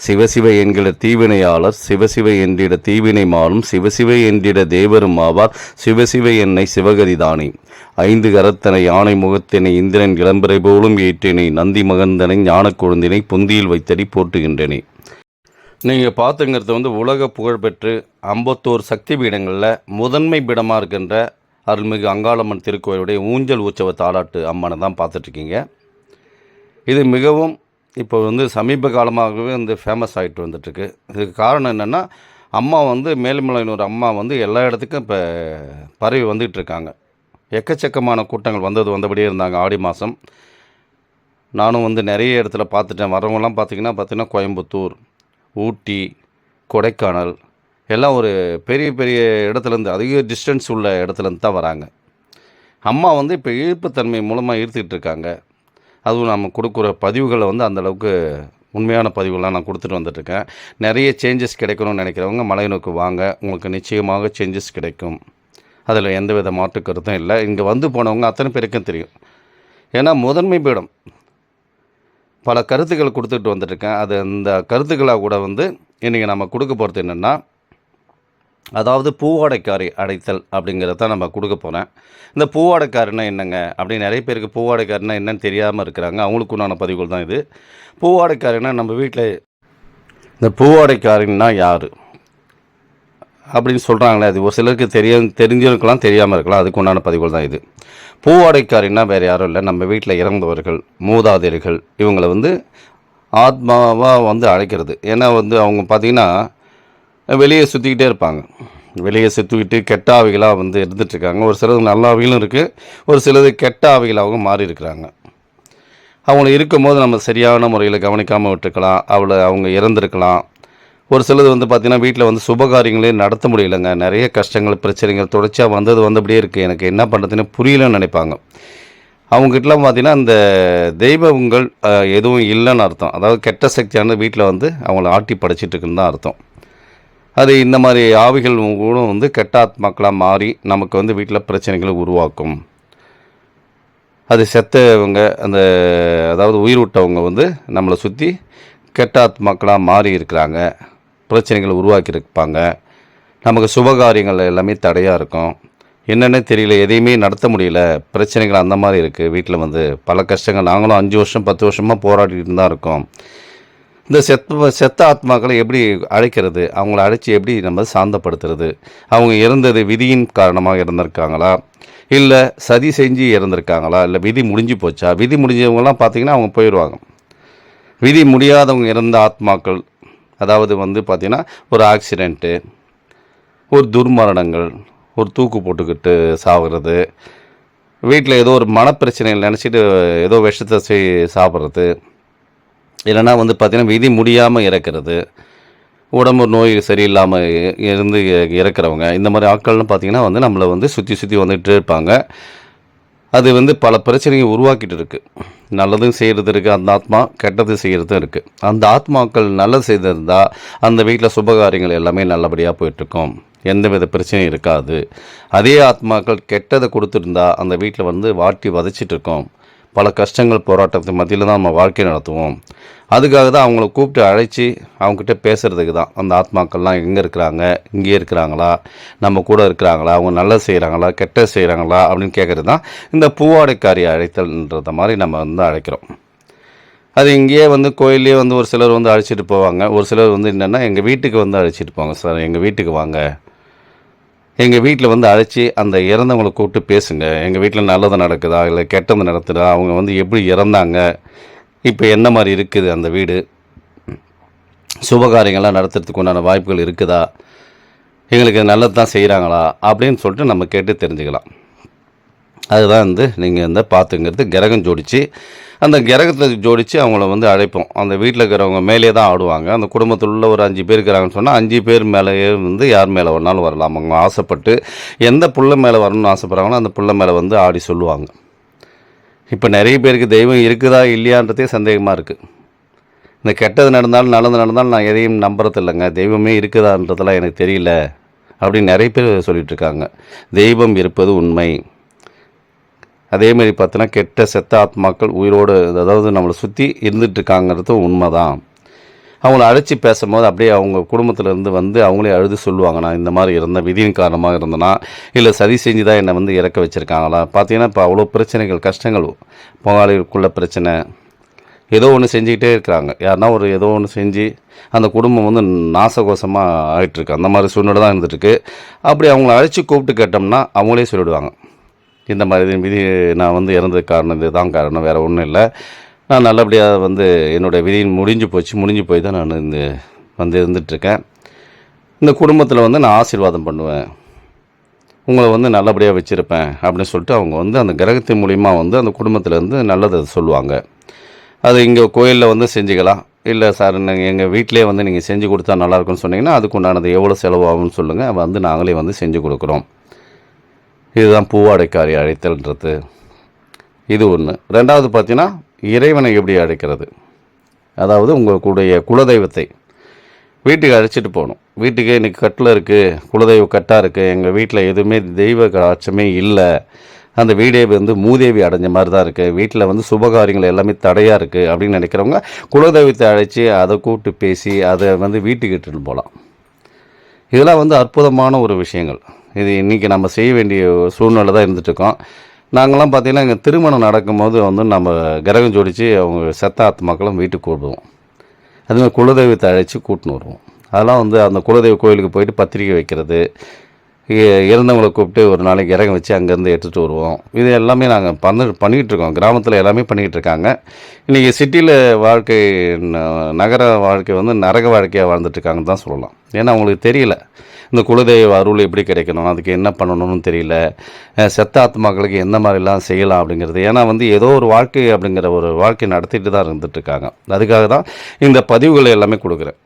சிவசிவ என்கிற தீவினையாளர் சிவசிவ என்றிட தீவினை மாலும் சிவசிவ என்றிட தேவரும் ஆவார். சிவசிவ என்னை சிவகதிதானே. ஐந்து கரத்தனை யானை முகத்தினை இந்திரன் இளம்பரை போலும் ஏற்றினை நந்தி மகந்தனை ஞான குழந்தினை புந்தியில் வைத்தடி போட்டுகின்றனே நீங்கள் பார்த்துங்கிறது வந்து உலக புகழ்பெற்று ஐம்பத்தோரு சக்தி பீடங்களில் முதன்மை பீடமாக இருக்கின்ற அருள்மிகு அங்காளம்மன் திருக்கோயிலுடைய ஊஞ்சல் உற்சவ தாலாட்டு அம்மனை தான் பார்த்துட்ருக்கீங்க இது மிகவும் இப்போ வந்து சமீப காலமாகவே வந்து ஃபேமஸ் ஆகிட்டு வந்துட்டுருக்கு. இதுக்கு காரணம் என்னென்னா அம்மா வந்து மேல்மலையனூர் அம்மா வந்து எல்லா இடத்துக்கும் இப்போ பரவி வந்துகிட்ருக்காங்க எக்கச்சக்கமான கூட்டங்கள் வந்தது வந்தபடியே இருந்தாங்க ஆடி மாதம் நானும் வந்து நிறைய இடத்துல பார்த்துட்டேன். வரவங்களாம் பார்த்திங்கன்னா பார்த்திங்கன்னா கோயம்புத்தூர் ஊட்டி கொடைக்கானல் எல்லாம் ஒரு பெரிய பெரிய இடத்துலேருந்து அதிக டிஸ்டன்ஸ் உள்ள இடத்துலேருந்து தான் வராங்க. அம்மா வந்து இப்போ ஈர்ப்புத்தன்மை மூலமாக ஈர்த்துக்கிட்டு இருக்காங்க. அதுவும் நம்ம கொடுக்குற பதிவுகளை வந்து அந்தளவுக்கு உண்மையான பதிவுகள்லாம் நான் கொடுத்துட்டு வந்துட்டுருக்கேன். நிறைய சேஞ்சஸ் கிடைக்கணும்னு நினைக்கிறவங்க மலையனுக்கு வாங்க. உங்களுக்கு நிச்சயமாக சேஞ்சஸ் கிடைக்கும். அதில் எந்தவித மாற்று கருத்தும் இல்லை. இங்கே வந்து போனவங்க அத்தனை பேருக்கும் தெரியும். ஏன்னா முதன்மை பீடம். பல கருத்துக்கள் கொடுத்துட்டு வந்துட்டுருக்கேன். அது அந்த கருத்துக்களாக கூட வந்து இன்றைக்கி நம்ம கொடுக்க போகிறது என்னென்னா அதாவது பூவாடைக்காரி அடைத்தல் அப்படிங்கிறத நம்ம கொடுக்க போகிறேன் இந்த பூவாடைக்காரின்னா என்னங்க? அப்படி நிறைய பேருக்கு பூவாடைக்காரினா என்னன்னு தெரியாமல் இருக்கிறாங்க. அவங்களுக்கு உண்டான பதிவுகள் தான் இது. பூவாடைக்காரின்னா நம்ம வீட்டில் இந்த பூவாடைக்காரன்னா யார்? அப்படின்னு சொல்கிறாங்களே அது ஒரு சிலருக்கு தெரிய தெரிஞ்சிருக்கலாம் தெரியாமல் இருக்கலாம். அதுக்கு உண்டான பதிவுகள் தான் இது. பூவாடைக்காரின்னா வேறு யாரும் இல்லை. நம்ம வீட்டில் இறந்தவர்கள் மூதாதையர்கள் இவங்களை வந்து ஆத்மாவாக வந்து அழைக்கிறது. ஏன்னா வந்து அவங்க பார்த்திங்கன்னா வெளியே சுற்றிக்கிட்டே இருப்பாங்க. வெளியே சுற்றிக்கிட்டு கெட்ட ஆவிகளாக வந்து இருந்துகிட்ருக்காங்க ஒரு சிலது நல்ல ஆவிகளும் இருக்குது ஒரு சிலது கெட்ட ஆவிகளாகவும் மாறி இருக்கிறாங்க அவங்கள இருக்கும்போது நம்ம சரியான முறையில் கவனிக்காமல் விட்டுருக்கலாம். அவளை அவங்க இறந்துருக்கலாம். ஒரு சிலது வந்து பார்த்திங்கன்னா வீட்டில் வந்து சுபகாரியங்களே நடத்த முடியலைங்க. நிறைய கஷ்டங்கள் பிரச்சனைகள் தொடர்ச்சியாக வந்தது வந்தபடியே இருக்குது எனக்கு என்ன பண்ணுறதுன்னு புரியலன்னு நினைப்பாங்க. அவங்ககிட்டலாம் பார்த்தீங்கன்னா இந்த தெய்வங்கள் எதுவும் இல்லைன்னு அர்த்தம். அதாவது கெட்ட சக்தியானது வீட்டில் வந்து அவங்கள ஆட்டி படைச்சிட்டு இருக்குன்னு தான் அர்த்தம். அது இந்த மாதிரி ஆவிகள் கூட வந்து கெட்டாத்மாக்களாக மாறி நமக்கு வந்து வீட்டில் பிரச்சனைகளை உருவாக்கும். அது செத்தவங்க அந்த அதாவது உயிர் விட்டவங்க வந்து நம்மளை சுற்றி கெட்டாத்மாக்களாக மாறி இருக்கிறாங்க. பிரச்சனைகளை உருவாக்கியிருப்பாங்க. நமக்கு சுபகாரியங்கள் எல்லாமே தடையாக இருக்கும். என்னென்ன தெரியல எதையுமே நடத்த முடியல. பிரச்சனைகள் அந்த மாதிரி இருக்குது வீட்டில் வந்து பல கஷ்டங்கள். நாங்களும் அஞ்சு வருஷம் பத்து வருஷமாக போராடிட்டு தான் இருக்கோம். இந்த செத்த செத்த ஆத்மாக்களை எப்படி அழைக்கிறது? அவங்கள அழைச்சி எப்படி நம்ம சாந்தப்படுத்துறது? அவங்க இறந்தது விதியின் காரணமாக இறந்துருக்காங்களா? இல்லை சதி செஞ்சு இறந்துருக்காங்களா? இல்லை விதி முடிஞ்சு போச்சா? விதி முடிஞ்சவங்கலாம் பார்த்தீங்கன்னா அவங்க போயிடுவாங்க விதி முடியாதவங்க இறந்த ஆத்மாக்கள் அதாவது வந்து பார்த்திங்கன்னா ஒரு ஆக்சிடெண்ட்டு ஒரு துர்மரணங்கள் ஒரு தூக்கு போட்டுக்கிட்டு சாகுறது வீட்டில் ஏதோ ஒரு மனப்பிரச்சனைகள் நினச்சிட்டு ஏதோ விஷத்தை செய் சாப்பிட்றது இல்லைன்னா வந்து பார்த்திங்கன்னா விதி முடியாமல் இறக்கிறது உடம்பு நோய் சரியில்லாமல் இருந்து இறக்குறவங்க இந்த மாதிரி ஆட்கள்னு பார்த்திங்கன்னா வந்து நம்மளை வந்து சுற்றி சுற்றி வந்துகிட்டே இருப்பாங்க. அது வந்து பல பிரச்சனையை உருவாக்கிட்டு இருக்குது நல்லதும் செய்கிறது இருக்குது அந்த ஆத்மா கெட்டது செய்கிறதும் இருக்குது அந்த ஆத்மாக்கள் நல்லது செய்திருந்தால் அந்த வீட்டில் சுபகாரியங்கள் எல்லாமே நல்லபடியாக போயிட்டுருக்கும். எந்தவித பிரச்சனையும் இருக்காது. அதே ஆத்மாக்கள் கெட்டதை கொடுத்துருந்தா அந்த வீட்டில் வந்து வாட்டி வதச்சிட்ருக்கோம் பல கஷ்டங்கள் போராட்டத்தை மத்தியில் தான் நம்ம வாழ்க்கை நடத்துவோம். அதுக்காக தான் அவங்கள கூப்பிட்டு அழைச்சி அவங்ககிட்ட பேசுகிறதுக்கு தான். அந்த ஆத்மாக்கள்லாம் எங்கே இருக்கிறாங்க? இங்கே இருக்கிறாங்களா? நம்ம கூட இருக்கிறாங்களா? அவங்க நல்லது செய்கிறாங்களா கெட்டது செய்கிறாங்களா அப்படின்னு கேட்குறது தான் இந்த பூவாடைக்காரி அழைத்தல்ன்றத மாதிரி நம்ம வந்து அழைக்கிறோம். அது இங்கேயே வந்து கோயிலே வந்து ஒரு சிலர் வந்து அழைச்சிட்டு போவாங்க. ஒரு சிலர் வந்து என்னென்னா எங்கள் வீட்டுக்கு வந்து அழைச்சிட்டு போவாங்க. சார் எங்கள் வீட்டுக்கு வாங்க. எங்கள் வீட்டில் வந்து அழைச்சி அந்த இறந்தவங்களை கூப்பிட்டு பேசுங்க. எங்கள் வீட்டில் நல்லது நடக்குதா? இல்லை கெட்டது நடக்குதா அவங்க வந்து எப்படி இறந்தாங்க? இப்போ என்ன மாதிரி இருக்குது அந்த வீடு? சுபகாரியங்கள்லாம் நடத்துறதுக்கு உண்டான வாய்ப்புகள் இருக்குதா? எங்களுக்கு நல்லது தான் செய்கிறாங்களா அப்படின்னு சொல்லிட்டு நம்ம கேட்டு தெரிஞ்சுக்கலாம். அதுதான் வந்து நீங்கள் வந்து பார்த்துங்கிறது கிரகம் ஜோடிச்சு அந்த கிரகத்தை ஜோடித்து அவங்கள வந்து அழைப்போம். அந்த வீட்டில் இருக்கிறவங்க மேலே தான் ஆடுவாங்க. அந்த குடும்பத்தில் உள்ள ஒரு அஞ்சு பேர் இருக்கிறாங்கன்னு சொன்னால் அஞ்சு பேர் மேலேயே வந்து யார் மேலே வேணாலும் வரலாம். அவங்க ஆசைப்பட்டு எந்த புள்ள மேலே வரணும்னு ஆசைப்படுறாங்களோ அந்த புள்ள மேலே வந்து ஆடி சொல்லுவாங்க. இப்போ நிறைய பேருக்கு தெய்வம் இருக்குதா இல்லையான்றதே சந்தேகமாக இருக்குது இந்த கெட்டது நடந்தாலும் நல்லது நடந்தாலும் நான் எதையும் நம்புறதில்லைங்க. தெய்வமே இருக்குதான்றதெல்லாம் எனக்கு தெரியல அப்படின்னு நிறைய பேர் சொல்லிகிட்ருக்காங்க தெய்வம் இருப்பது உண்மை. அதேமாரி பார்த்தோன்னா கெட்ட செத்த ஆத்மாக்கள் உயிரோடு அதாவது நம்மளை சுற்றி இருந்துட்டு உண்மை தான் அவங்கள அழைச்சி பேசும்போது அப்படியே அவங்க குடும்பத்திலேருந்து வந்து அவங்களே அழுது சொல்லுவாங்க நான் இந்த மாதிரி இருந்தேன் விதியின் காரணமாக இருந்தனா? இல்லை சதி செஞ்சு தான் என்னை வந்து இறக்க வச்சுருக்காங்களா? பார்த்தீங்கன்னா இப்போ அவ்வளோ பிரச்சனைகள் கஷ்டங்கள் பங்காளிகளுக்குள்ள பிரச்சனை. ஏதோ ஒன்று செஞ்சுக்கிட்டே இருக்கிறாங்க. யாருன்னா ஒரு ஏதோ ஒன்று செஞ்சு அந்த குடும்பம் வந்து நாசகோசமாக ஆகிட்டுருக்கு அந்த மாதிரி சூழ்நிலை தான் இருந்துகிட்ருக்கு அப்படி அவங்கள அழைச்சி கூப்பிட்டு கேட்டோம்னா அவங்களே சொல்லிவிடுவாங்க இந்த மாதிரி விதி நான் வந்து இறந்ததுக்கு காரணம் இதுதான் காரணம் வேறு ஒன்றும் இல்லை. நான் நல்லபடியாக வந்து என்னுடைய விதி முடிஞ்சு போச்சு முடிஞ்சு போய் தான் நான் இந்த வந்து இருந்துகிட்ருக்கேன் இந்த குடும்பத்தில் வந்து நான் ஆசீர்வாதம் பண்ணுவேன். உங்களை வந்து நல்லபடியாக வச்சுருப்பேன் அப்படின்னு சொல்லிட்டு அவங்க வந்து அந்த கிரகத்தின் மூலிமா வந்து அந்த குடும்பத்திலேருந்து நல்லதை சொல்லுவாங்க. அது இங்கே கோயிலில் வந்து செஞ்சுக்கலாம். இல்லை சார் நீங்கள் எங்கள் வீட்டிலே வந்து நீங்கள் செஞ்சு கொடுத்தா நல்லாயிருக்குன்னு சொன்னீங்கன்னா அதுக்கு உண்டானது எவ்வளோ செலவாகும்னு சொல்லுங்கள் வந்து நாங்களே வந்து செஞ்சு கொடுக்குறோம். இதுதான் பூவாடைக்காரி அழைத்தல்ன்றது. இது ஒன்று ரெண்டாவது பார்த்தீங்கன்னா இறைவனை எப்படி அழைக்கிறது? அதாவது உங்களுடைய குலதெய்வத்தை வீட்டுக்கு அழைச்சிட்டு போகணும். வீட்டுக்கு இன்றைக்கி கட்டில் இருக்குது குலதெய்வ கட்டாக இருக்குது எங்கள் வீட்டில் எதுவுமே தெய்வ காட்சமே இல்லை. அந்த வீடே வந்து மூதேவி அடைஞ்ச மாதிரி தான் இருக்குது வீட்டில் வந்து சுபகாரியங்கள் எல்லாமே தடையாக இருக்குது அப்படின்னு நினைக்கிறவங்க குலதெய்வத்தை அழைச்சி அதை கூப்பிட்டு பேசி அதை வந்து வீட்டுக்கு இட்டுன்னு போகலாம். இதெல்லாம் வந்து அற்புதமான ஒரு விஷயங்கள். இது இன்றைக்கி நம்ம செய்ய வேண்டிய சூழ்நிலை தான் இருந்துகிட்ருக்கோம் நாங்களாம் பார்த்திங்கன்னா இங்கே திருமணம் நடக்கும்போது வந்து நம்ம கிரகம் ஜோடித்து அவங்க செத்த ஆத்மாக்களும் வீட்டுக்கு கூப்பிடுவோம். அதுமாதிரி குலதெய்வத்தை அழைச்சி கூட்டின்னு வருவோம். அதெல்லாம் வந்து அந்த குலதெய்வ கோயிலுக்கு போயிட்டு பத்திரிக்கை வைக்கிறது இறந்தவங்களை கூப்பிட்டு ஒரு நாளைக்கு இறங்க வச்சு அங்கேருந்து எடுத்துகிட்டு வருவோம். இது எல்லாமே நாங்கள் பண்ண பண்ணிக்கிட்டு இருக்கோம் கிராமத்தில் எல்லாமே பண்ணிக்கிட்டு இருக்காங்க இன்றைக்கி சிட்டியில் வாழ்க்கை ந- நகர வாழ்க்கை வந்து நரக வாழ்க்கையாக வாழ்ந்துட்டுருக்காங்கன்னு தான் சொல்லலாம். ஏன்னா அவங்களுக்கு தெரியல. இந்த குலதெய்வ அருள் எப்படி கிடைக்கணும்? அதுக்கு என்ன பண்ணணும்னு தெரியல. செத்த ஆத்மாக்களுக்கு எந்த மாதிரிலாம் செய்யலாம் அப்படிங்கிறது. ஏன்னா வந்து ஏதோ ஒரு வாழ்க்கை அப்படிங்கிற ஒரு வாழ்க்கை நடத்திட்டு தான் இருந்துட்டுருக்காங்க. அதுக்காக தான் இந்த பதிவுகளை எல்லாமே கொடுக்குறேன்.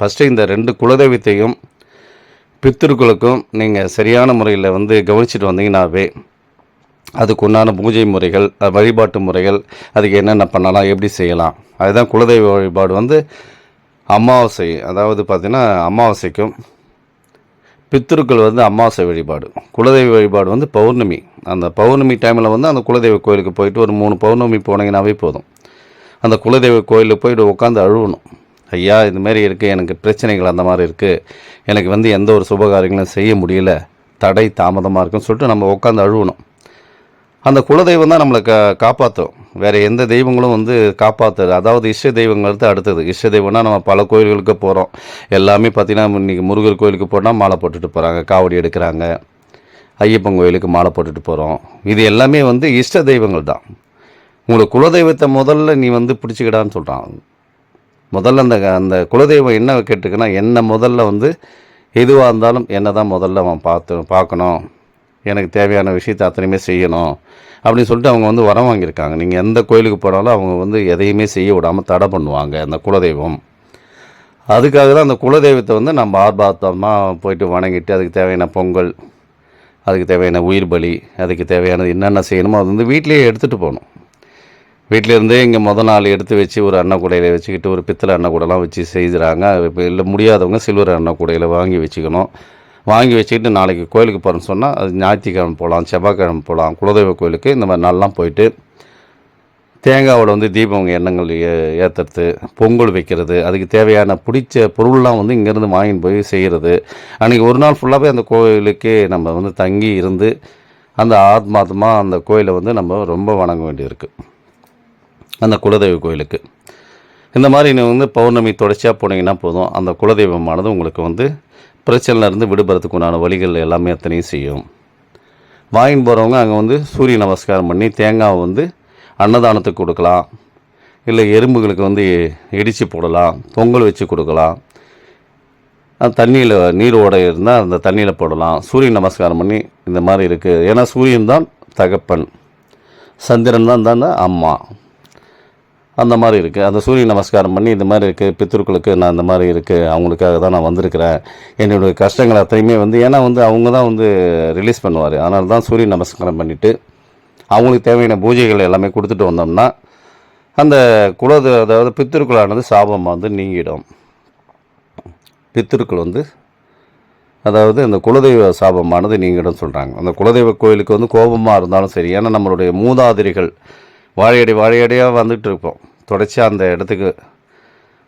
ஃபஸ்ட்டு இந்த ரெண்டு குலதெய்வத்தையும் பித்திருக்களுக்கும் நீங்கள் சரியான முறையில் வந்து கவனிச்சுட்டு வந்தீங்கன்னாவே அதுக்கு உண்டான பூஜை முறைகள் வழிபாட்டு முறைகள் அதுக்கு என்னென்ன பண்ணலாம் எப்படி செய்யலாம். அதுதான் குலதெய்வ வழிபாடு வந்து அமாவாசை அதாவது பார்த்திங்கன்னா அமாவாசைக்கும் பித்திருக்கள் வந்து அமாவாசை வழிபாடு. குலதெய்வ வழிபாடு வந்து பௌர்ணமி. அந்த பௌர்ணமி டைமில் வந்து அந்த குலதெய்வ கோயிலுக்கு போயிட்டு ஒரு மூணு பௌர்ணமி போனீங்கன்னாவே போதும். அந்த குலதெய்வ கோயிலுக்கு போயிட்டு உட்காந்து அழுவணும். ஐயா இதுமாரி மாதிரி இருக்குது எனக்கு பிரச்சனைகள் அந்த மாதிரி இருக்குது எனக்கு வந்து எந்த ஒரு சுபகாரியங்களும் செய்ய முடியல. தடை தாமதமாக இருக்குன்னு சொல்லிட்டு நம்ம உட்காந்து அழுவணும். அந்த குலதெய்வம் தான் நம்மளை க காப்பாற்றும் வேறு எந்த தெய்வங்களும் வந்து காப்பாற்றுது அதாவது இஷ்ட தெய்வங்கிறது அடுத்தது. இஷ்ட தெய்வம்னா நம்ம பல கோயில்களுக்கு போகிறோம் எல்லாமே பார்த்திங்கன்னா இன்றைக்கி முருகர் கோயிலுக்கு போனால் மாலை போட்டுட்டு போகிறாங்க காவடி எடுக்கிறாங்க. ஐயப்பன் கோயிலுக்கு மாலை போட்டுட்டு போகிறோம் இது எல்லாமே வந்து இஷ்ட தெய்வங்கள் தான். உங்களை குலதெய்வத்தை முதல்ல நீ வந்து பிடிச்சிக்கிடான்னு சொல்கிறான் முதல்ல அந்த அந்த குலதெய்வம் என்ன கேட்டுக்குன்னா என்ன முதல்ல வந்து எதுவாக இருந்தாலும் என்ன தான் முதல்ல அவன் பார்த்து பார்க்கணும். எனக்கு தேவையான விஷயத்தை அத்தனையுமே செய்யணும். அப்படின்னு சொல்லிட்டு அவங்க வந்து வரம் வாங்கியிருக்காங்க. நீங்கள் எந்த கோயிலுக்கு போனாலும் அவங்க வந்து எதையுமே செய்ய விடாமல் தடை பண்ணுவாங்க அந்த குலதெய்வம். அதுக்காக தான் அந்த குலதெய்வத்தை வந்து நம்ம ஆர்ப்பாட்டமாக போயிட்டு வணங்கிட்டு அதுக்கு தேவையான பொங்கல் அதுக்கு தேவையான உயிர் பலி அதுக்கு தேவையானது என்னென்ன செய்யணுமோ அது வந்து வீட்டிலேயே எடுத்துகிட்டு போகணும். வீட்டிலேருந்தே இங்கே முதல் நாள் எடுத்து வச்சு ஒரு அன்னக்கூடையில் வச்சுக்கிட்டு ஒரு பித்தளை அன்னக்கூடலாம் வச்சு செய்கிறாங்க. இப்போ இல்லை முடியாதவங்க சில்வர் அன்னக்கூடையில் வாங்கி வச்சுக்கணும். வாங்கி வச்சுக்கிட்டு நாளைக்கு கோயிலுக்கு போகிறேன்னு சொன்னால் அது ஞாயிற்றுக்கிழமை போகலாம் செவ்வாய்க்கிழமை போகலாம் குலதெய்வ கோயிலுக்கு இந்த மாதிரி நாளெலாம் போயிட்டு தேங்காவோட வந்து தீபம் எண்ணங்கள் ஏ ஏற்றுறது பொங்கல் வைக்கிறது அதுக்கு தேவையான பிடிச்ச பொருள்லாம் வந்து இங்கேருந்து வாங்கிட்டு போய் செய்கிறது அன்றைக்கி ஒரு நாள் ஃபுல்லாகவே அந்த கோயிலுக்கே நம்ம வந்து தங்கி இருந்து அந்த ஆத்மாத்மா அந்த கோயிலை வந்து நம்ம ரொம்ப வணங்க வேண்டியிருக்கு. அந்த குலதெய்வ கோயிலுக்கு. இந்த மாதிரி நீங்கள் வந்து பௌர்ணமி தொடர்ச்சியாக போனீங்கன்னா போதும். அந்த குலதெய்வமானது உங்களுக்கு வந்து பிரச்சனையிலேருந்து விடுபடுறதுக்கு உண்டான வழிகள் எல்லாமே அத்தனையும் செய்யும். வாங்கின்னு போகிறவங்க அங்கே வந்து சூரிய நமஸ்காரம் பண்ணி தேங்காவை வந்து அன்னதானத்துக்கு கொடுக்கலாம். இல்லை எறும்புகளுக்கு வந்து இடித்து போடலாம். பொங்கல் வச்சு கொடுக்கலாம். தண்ணியில் நீர் ஓடை இருந்தால் அந்த தண்ணியில் போடலாம். சூரிய நமஸ்காரம் பண்ணி இந்த மாதிரி இருக்குது ஏன்னா சூரியன் தான் தகப்பன். சந்திரன் தான் தான் அம்மா. அந்த மாதிரி இருக்குது அந்த சூரிய நமஸ்காரம் பண்ணி இந்த மாதிரி இருக்குது பித்தர்களுக்கு நான் இந்த மாதிரி இருக்குது அவங்களுக்காக தான் நான் வந்திருக்கிறேன். என்னுடைய கஷ்டங்கள் அத்தனையுமே வந்து ஏன்னா வந்து அவங்க தான் வந்து ரிலீஸ் பண்ணுவார். அதனால தான் சூரிய நமஸ்காரம் பண்ணிவிட்டு அவங்களுக்கு தேவையான பூஜைகள் எல்லாமே கொடுத்துட்டு வந்தோம்னா அந்த குல அதாவது பித்திருக்களானது சாபம் வந்து நீங்கிடும். பித்திருக்கள் வந்து அதாவது அந்த குலதெய்வ சாபமானது நீங்கிடும் சொல்கிறாங்க அந்த குலதெய்வ கோயிலுக்கு வந்து கோபமாக இருந்தாலும் சரி ஏன்னா நம்மளுடைய மூதாதிரிகள் வாழையடி வாழையடியாக வந்துட்டு இருப்போம். தொடர்ச்சியாக அந்த இடத்துக்கு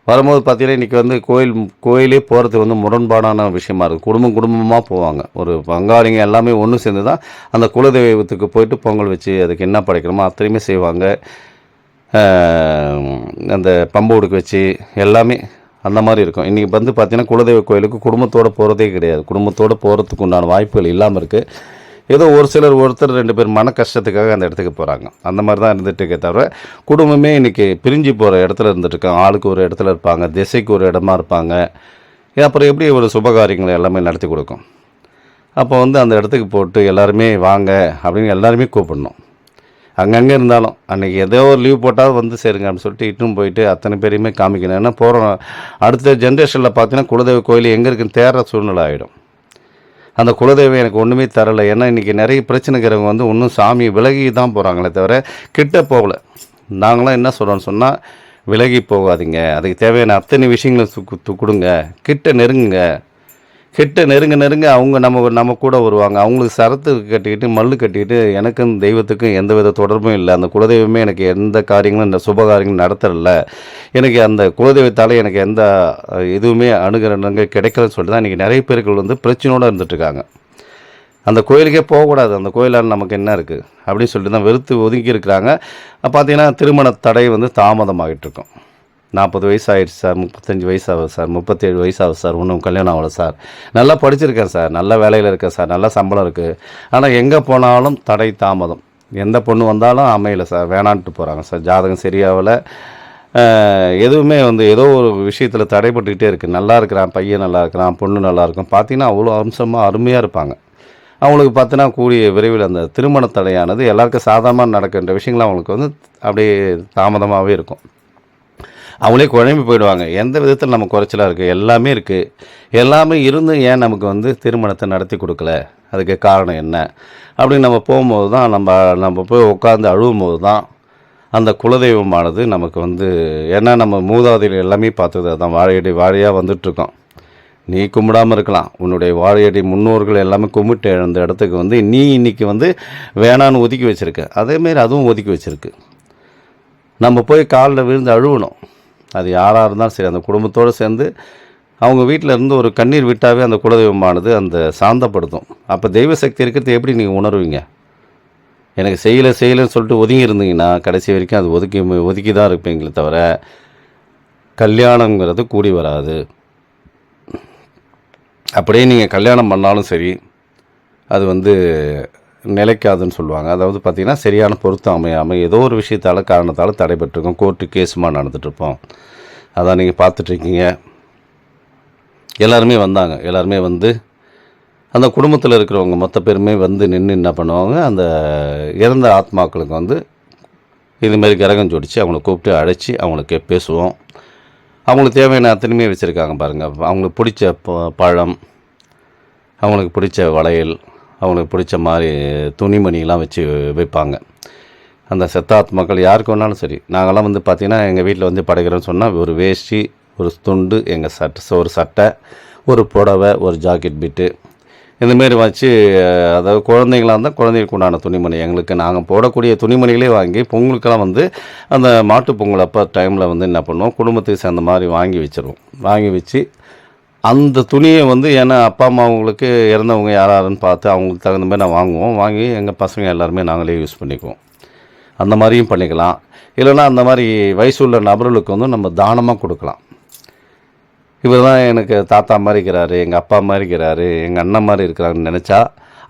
வரும்போது பார்த்தீங்கன்னா இன்றைக்கி வந்து கோயில் கோயிலே போகிறது வந்து முரண்பாடான விஷயமா இருக்குது குடும்பம் குடும்பமாக போவாங்க. ஒரு பங்காளிங்க எல்லாமே ஒன்று சேர்ந்து தான் அந்த குலதெய்வத்துக்கு போயிட்டு பொங்கல் வச்சு அதுக்கு என்ன படைக்கணுமோ அத்தனையுமே செய்வாங்க. அந்த பம்பு உடுக்கு வச்சு எல்லாமே அந்த மாதிரி இருக்கும். இன்றைக்கி வந்து பார்த்திங்கன்னா குலதெய்வ கோயிலுக்கு குடும்பத்தோடு போகிறதே கிடையாது. குடும்பத்தோடு போகிறதுக்கு உண்டான வாய்ப்புகள் இல்லாமல் இருக்குது ஏதோ ஒரு சிலர் ஒருத்தர் ரெண்டு பேர் மன கஷ்டத்துக்காக அந்த இடத்துக்கு போகிறாங்க அந்த மாதிரி தான் இருந்துட்டு தவிர குடும்பமே இன்றைக்கி பிரிஞ்சு போகிற இடத்துல இருந்துட்டுருக்காங்க ஆளுக்கு ஒரு இடத்துல இருப்பாங்க திசைக்கு ஒரு இடமா இருப்பாங்க. அப்புறம் எப்படி ஒரு சுபகாரியங்களை எல்லாமே நடத்தி கொடுக்கும்? அப்போ வந்து அந்த இடத்துக்கு போட்டு எல்லாருமே வாங்க அப்படின்னு எல்லாருமே கூப்பிடணும். அங்கங்கே இருந்தாலும் அன்றைக்கி ஏதோ ஒரு லீவ் போட்டால் வந்து சேருங்க அப்படின்னு சொல்லிட்டு இட்டும் போயிட்டு அத்தனை பேரையுமே காமிக்கணும். ஏன்னா போகிறோம் அடுத்த ஜென்ரேஷனில் பார்த்தீங்கன்னா குலதெய்வ கோயில் எங்கே இருக்குன்னு தேடுற சூழ்நிலை ஆகிடும் அந்த குலதெய்வம் எனக்கு ஒன்றுமே தரலை. ஏன்னா இன்றைக்கி நிறைய பிரச்சனைக்கிறவங்க வந்து இன்னும் சாமி விலகி தான் போகிறாங்களே தவிர கிட்ட போகல. நாங்களாம் என்ன சொல்கிறோன்னு சொன்னால் விலகி போகாதீங்க. அதுக்கு தேவையான அத்தனை விஷயங்களை கொடுங்க. கிட்ட நெருங்குங்க. கிட்ட நெருங்க நெருங்க அவங்க நம்ம நம்ம கூட வருவாங்க. அவங்களுக்கு சரத்து கட்டிக்கிட்டு மல்லு கட்டிக்கிட்டு எனக்கும் தெய்வத்துக்கும் எந்த வித தொடர்பும் இல்லை. அந்த குலதெய்வமே எனக்கு எந்த காரியங்களும் இந்த சுப காரியங்களும் நடத்தல எனக்கு அந்த குலதெய்வத்தால் எனக்கு எந்த அஹ், இதுவுமே அணுகிறனங்க கிடைக்கலன்னு சொல்லிட்டு தான் இன்றைக்கி நிறைய பேர்கள் வந்து பிரச்சனையோடு இருந்துட்டுருக்காங்க. அந்த கோயிலுக்கே போகக்கூடாது. அந்த கோயிலால் நமக்கு என்ன இருக்குது அப்படின்னு சொல்லிட்டு தான் வெறுத்து ஒதுக்கி இருக்கிறாங்க பார்த்தீங்கன்னா திருமண தடை வந்து தாமதமாகிட்டு இருக்கும். நாற்பது வயசு ஆயிடுச்சு சார் முப்பத்தஞ்சு வயசு ஆகுது சார் முப்பத்தேழு வயசு ஆகுது சார் இன்னும் கல்யாணம் ஆகல சார். நல்லா படிச்சிருக்கேன் சார் நல்ல வேலையில் இருக்கேன் சார் நல்ல சம்பளம் இருக்குது ஆனால் எங்கே போனாலும் தடை தாமதம். எந்த பொண்ணு வந்தாலும் அமையலை சார் வேணான்ட்டு போகிறாங்க சார் ஜாதகம் சரியாகலை. எதுவுமே வந்து ஏதோ ஒரு விஷயத்தில் தடைப்பட்டுக்கிட்டே இருக்குது நல்லா இருக்கிறான் பையன் நல்லா இருக்கிறான் பொண்ணு நல்லா இருக்கும். பார்த்தீங்கன்னா அவ்வளோ அம்சமாக அருமையாக இருப்பாங்க. அவங்களுக்கு பார்த்தீங்கன்னா கூடிய விரைவில் அந்த திருமண தடையானது எல்லாருக்கும் சாதாரணமாக நடக்கின்ற விஷயங்கள் அவங்களுக்கு வந்து அப்படியே தாமதமாகவே இருக்கும். அவங்களே குழம்பி போயிடுவாங்க. எந்த விதத்தில் நம்ம குறைச்சலாக இருக்குது எல்லாமே இருக்குது எல்லாமே இருந்தும் ஏன் நமக்கு வந்து திருமணத்தை நடத்தி கொடுக்கல? அதுக்கு காரணம் என்ன? அப்படின்னு நம்ம போகும்போது தான் நம்ம நம்ம போய் உட்காந்து அழுவும் போது தான் அந்த குலதெய்வமானது நமக்கு வந்து ஏன்னா நம்ம மூதாதையில் எல்லாமே பார்த்தது அதான். வாழையடி வாழையாக வந்துட்டுருக்கோம். நீ கும்பிடாமல் இருக்கலாம். உன்னுடைய வாழையடி முன்னோர்கள் எல்லாமே கும்பிட்டு எழுந்த இடத்துக்கு வந்து நீ இன்னைக்கு வந்து வேணான்னு ஒதுக்கி வச்சுருக்க. அதேமாரி அதுவும் ஒதுக்கி வச்சுருக்கு. நம்ம போய் காலில் விழுந்து அழுவணும். அது யாராக இருந்தாலும் சரி அந்த குடும்பத்தோடு சேர்ந்து அவங்க வீட்டில் இருந்து ஒரு கண்ணீர் விட்டாவே அந்த குலதெய்வமானது அந்த சாந்தப்படுத்தும். அப்போ தெய்வ சக்தி இருக்கிறது எப்படி நீங்கள் உணர்வீங்க? எனக்கு செய்யலை செய்யலைன்னு சொல்லிட்டு ஒதுங்கி இருந்தீங்கன்னா கடைசி வரைக்கும் அது ஒதுக்கி ஒதுக்கி தான் இருப்பீங்களே தவிர கல்யாணங்கிறது கூடி வராது. அப்படியே நீங்கள் கல்யாணம் பண்ணாலும் சரி அது வந்து நிலைக்காதுன்னு சொல்லுவாங்க. அதாவது பார்த்திங்கன்னா சரியான பொருத்தம் அமையாமல் ஏதோ ஒரு விஷயத்தால் காரணத்தால் தடைபட்டிருக்கோம். கோர்ட்டு கேஸுமா நடந்துகிட்ருப்போம் அதான் நீங்கள் பார்த்துட்ருக்கீங்க. எல்லாருமே வந்தாங்க. எல்லாருமே வந்து அந்த குடும்பத்தில் இருக்கிறவங்க மொத்த பேருமே வந்து நின்று என்ன பண்ணுவாங்க அந்த இறந்த ஆத்மாக்களுக்கு வந்து இதுமாரி கிரகம் ஜோடித்து அவங்கள கூப்பிட்டு அழைச்சி அவங்களுக்கு பேசுவோம். அவங்களுக்கு தேவையான அத்தனையுமே வச்சுருக்காங்க பாருங்கள் அவங்களுக்கு பிடிச்ச ப- பழம் அவங்களுக்கு பிடிச்ச வளையல் அவங்களுக்கு பிடிச்ச மாதிரி துணிமணிலாம் வச்சு வைப்பாங்க. அந்த செத்தாத்மாக்கள் யாருக்கு வேணாலும் சரி நாங்கள்லாம் வந்து பார்த்திங்கன்னா எங்கள் வீட்டில் வந்து படைக்கிறோன்னு சொன்னால் ஒரு வேஷ்டி ஒரு துண்டு எங்கள் சட்டை ஒரு சட்டை ஒரு புடவை ஒரு ஜாக்கெட் பிட்டு இந்தமாரி வச்சு அதாவது குழந்தைங்களா இருந்தால் குழந்தைகளுக்கு உண்டான துணிமணி. எங்களுக்கு நாங்கள் போடக்கூடிய துணிமணிகளே வாங்கி பொங்கலுக்கெல்லாம் வந்து அந்த மாட்டு பொங்கல் அப்போ டைமில் வந்து என்ன பண்ணுவோம் குடும்பத்துக்கு சேர்ந்த மாதிரி வாங்கி வச்சுருவோம். வாங்கி வச்சு அந்த துணியை வந்து ஏன்னா அப்பா அம்மா அவங்களுக்கு இறந்தவங்க யார் யாருன்னு பார்த்து அவங்களுக்கு தகுந்த மாதிரி நான் வாங்குவோம். வாங்கி எங்கள் பசங்க எல்லாருமே நாங்களே யூஸ் பண்ணிக்குவோம். அந்த மாதிரியும் பண்ணிக்கலாம். இல்லைன்னா அந்த மாதிரி வயசு உள்ள நபர்களுக்கு வந்து நம்ம தானமாக கொடுக்கலாம். இவர் தான் எனக்கு தாத்தா மாதிரி இருக்கிறாரு எங்கள் அப்பா மாதிரி இருக்கிறாரு எங்கள் அண்ணன் மாதிரி இருக்கிறாங்கன்னு நினச்சா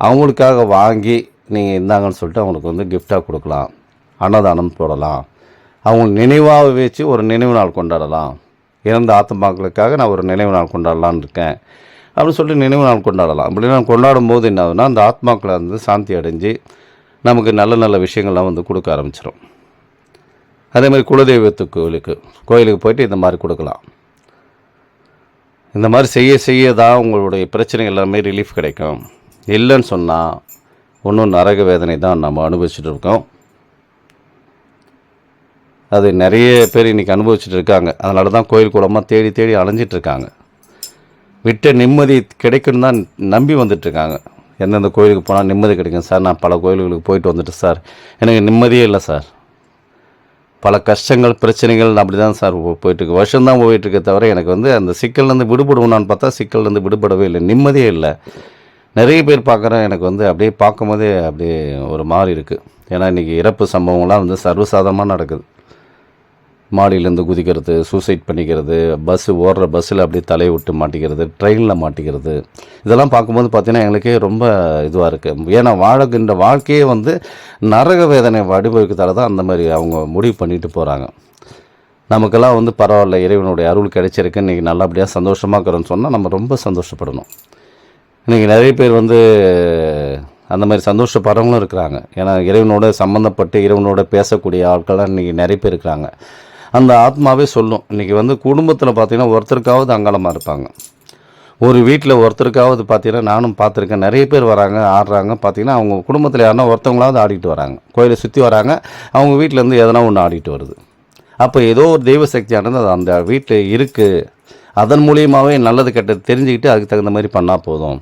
அவங்களுக்காக வாங்கி நீங்கள் இருந்தாங்கன்னு சொல்லிட்டு அவங்களுக்கு வந்து கிஃப்டாக கொடுக்கலாம். அன்னதானம் போடலாம். அவங்க நினைவாக வச்சு ஒரு நினைவு நாள் கொண்டாடலாம். இறந்த ஆத்மாக்களுக்காக நான் ஒரு நினைவு நாள் கொண்டாடலான்னு இருக்கேன். அப்படின்னு சொல்லிட்டு நினைவு நாள் கொண்டாடலாம். அப்படி நான் கொண்டாடும் போது என்ன ஆகுதுன்னா அந்த ஆத்மாக்களை வந்து சாந்தி அடைஞ்சு நமக்கு நல்ல நல்ல விஷயங்கள்லாம் வந்து கொடுக்க ஆரம்பிச்சிடும் அதே மாதிரி குலதெய்வத்து கோயிலுக்கு கோயிலுக்கு போயிட்டு இந்த மாதிரி கொடுக்கலாம். இந்த மாதிரி செய்ய செய்ய தான் உங்களுடைய பிரச்சனை எல்லாமே ரிலீஃப் கிடைக்கும். இல்லைன்னு சொன்னால் ஒன்றும் நரக வேதனை தான் நம்ம அனுபவிச்சுட்டு இருக்கோம். அது நிறைய பேர் இன்றைக்கி அனுபவிச்சுட்டு இருக்காங்க. அதனால தான் கோயில் குளமாக தேடி தேடி அலைஞ்சிட்டு இருக்காங்க. விட்ட நிம்மதி கிடைக்குன்னு தான் நம்பி வந்துட்டுருக்காங்க எந்தெந்த கோயிலுக்கு போனால் நிம்மதி கிடைக்கும். சார் நான் பல கோயில்களுக்கு போயிட்டு வந்துட்டு சார். எனக்கு நிம்மதியே இல்லை சார். பல கஷ்டங்கள் பிரச்சனைகள் அப்படி தான் சார் போயிட்டுருக்கு. வருஷம் தான் போயிட்டுருக்கே தவிர எனக்கு வந்து அந்த சிக்கல்லேருந்து விடுபடுவோம்னு பார்த்தா சிக்கல்லேருந்து விடுபடவே இல்லை. நிம்மதியே இல்லை. நிறைய பேர் பார்க்குறேன். எனக்கு வந்து அப்படியே பார்க்கும்போதே அப்படியே ஒரு மாதிரி இருக்குது ஏன்னா இன்றைக்கி இறப்பு சம்பவங்கள்லாம் வந்து சர்வசாதாரணமாக நடக்குது. மாடியிலேருந்து குதிக்கிறது சூசைட் பண்ணிக்கிறது பஸ்ஸு ஓடுற பஸ்ஸில் அப்படியே தலையை விட்டு மாட்டிக்கிறது ட்ரெயினில் மாட்டிக்கிறது. இதெல்லாம் பார்க்கும்போது பார்த்தீங்கன்னா எங்களுக்கே ரொம்ப இதுவாக இருக்குது ஏன்னா வாழகின்ற வாழ்க்கையே வந்து நரக வேதனை வடிவமைக்கிறதால தான் அந்த மாதிரி அவங்க முடிவு பண்ணிட்டு போகிறாங்க நமக்கெல்லாம் வந்து பரவாயில்ல இறைவனுடைய அருள் கிடைச்சிருக்கு. இன்றைக்கி நல்லபடியாக சந்தோஷமாக இருக்கிறோன்னு சொன்னால் நம்ம ரொம்ப சந்தோஷப்படணும். இன்றைக்கி நிறைய பேர் வந்து அந்த மாதிரி சந்தோஷப்படுறவங்களும் இருக்கிறாங்க. ஏன்னா இறைவனோட சம்மந்தப்பட்டு இறைவனோட பேசக்கூடிய ஆட்கள்லாம் இன்றைக்கி நிறைய பேர் இருக்கிறாங்க. அந்த ஆத்மாவே சொல்லும். இன்றைக்கி வந்து குடும்பத்தில் பார்த்தீங்கன்னா ஒருத்தருக்காவது அங்கலமாக இருப்பாங்க. ஒரு வீட்டில் ஒருத்தருக்காவது பார்த்தீங்கன்னா நானும் பார்த்துருக்கேன் நிறைய பேர் வராங்க ஆடுறாங்க. பார்த்தீங்கன்னா அவங்க குடும்பத்தில் யாருன்னா ஒருத்தவங்களாவது ஆடிட்டு வராங்க. கோயிலை சுற்றி வராங்க. அவங்க வீட்டிலேருந்து எதனா ஒன்று ஆடிட்டு வருது. அப்போ ஏதோ ஒரு தெய்வ சக்தியானது அது அந்த வீட்டில் இருக்குது அதன் மூலியமாகவே நல்லது கெட்டது தெரிஞ்சுக்கிட்டு அதுக்கு தகுந்த மாதிரி பண்ணால் போதும்.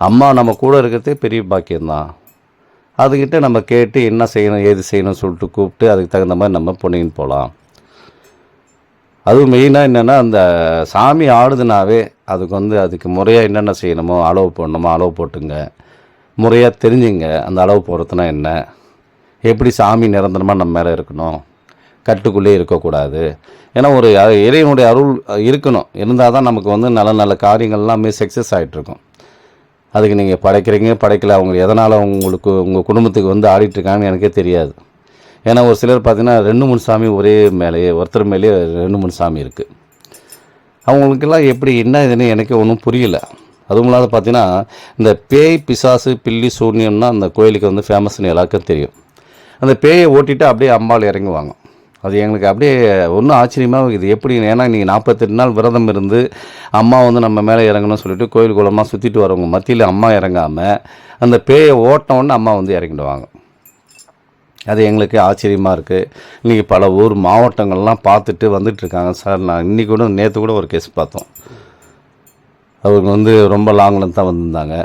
அம்மா நம்ம கூட இருக்கிறதே பெரிய பாக்கியம்தான். அதுக்கிட்ட நம்ம கேட்டு என்ன செய்யணும் ஏது செய்யணும்னு சொல்லிட்டு கூப்பிட்டு அதுக்கு தகுந்த மாதிரி நம்ம பொண்ணின்னு போகலாம் அதுவும் மெயினாக என்னென்னா அந்த சாமி ஆடுதுனாவே அதுக்கு வந்து அதுக்கு முறையாக என்னென்ன செய்யணுமோ அளவு போடணுமோ அளவு போட்டுங்க. முறையாக தெரிஞ்சுங்க அந்த அளவு போடுறதுனா என்ன? எப்படி சாமி நிரந்தரமாக நம்ம மேலே இருக்கணும்? கட்டுக்குள்ளே இருக்கக்கூடாது. ஏன்னா ஒரு இறைவனுடைய அருள் இருக்கணும். இருந்தால் தான் நமக்கு வந்து நல்ல நல்ல காரியங்கள் எல்லாமே சக்ஸஸ் ஆகிட்டுருக்கும் அதுக்கு நீங்கள் படைக்கிறீங்க படைக்கல அவங்க எதனால் உங்களுக்கு உங்கள் குடும்பத்துக்கு வந்து ஆடிட்டு இருக்காங்கன்னு எனக்கே தெரியாது. ஏன்னா ஒரு சிலர் பார்த்தீங்கன்னா ரெண்டு மூணு சாமி ஒரே மேலேயே ஒருத்தர் மேலேயே ரெண்டு மூணு சாமி இருக்குது அவங்களுக்கெல்லாம் எப்படி என்ன இதுன்னு எனக்கு ஒன்றும் புரியல. அதுவும் இல்லாத பார்த்தீங்கன்னா இந்த பேய் பிசாசு பில்லி சூன்யம்னா அந்த கோயிலுக்கு வந்து ஃபேமஸ்னு எல்லாருக்கும் தெரியும். அந்த பேயை ஓட்டிட்டு அப்படியே அம்பாள் இறங்குவாங்க. அது எங்களுக்கு அப்படியே ஒன்றும் ஆச்சரியமாக இது எப்படி ஏன்னா நீங்கள் நாற்பத்தெட்டு நாள் விரதம் இருந்து அம்மா வந்து நம்ம மேலே இறங்கணும்னு சொல்லிட்டு கோயில் குளமாக சுற்றிட்டு வரவங்க மத்தியில் அம்மா இறங்காமல் அந்த பேயை ஓட்டோன்னு உடனே அம்மா வந்து இறங்கிடுவாங்க. அது எங்களுக்கு ஆச்சரியமாக இருக்குது இன்றைக்கி பல ஊர் மாவட்டங்கள்லாம் பார்த்துட்டு வந்துட்டுருக்காங்க சார். நான் இன்றைக்கி கூட நேற்று கூட ஒரு கேஸ் பார்த்தோம். அவங்க வந்து ரொம்ப லாங்கில் தான் வந்திருந்தாங்க.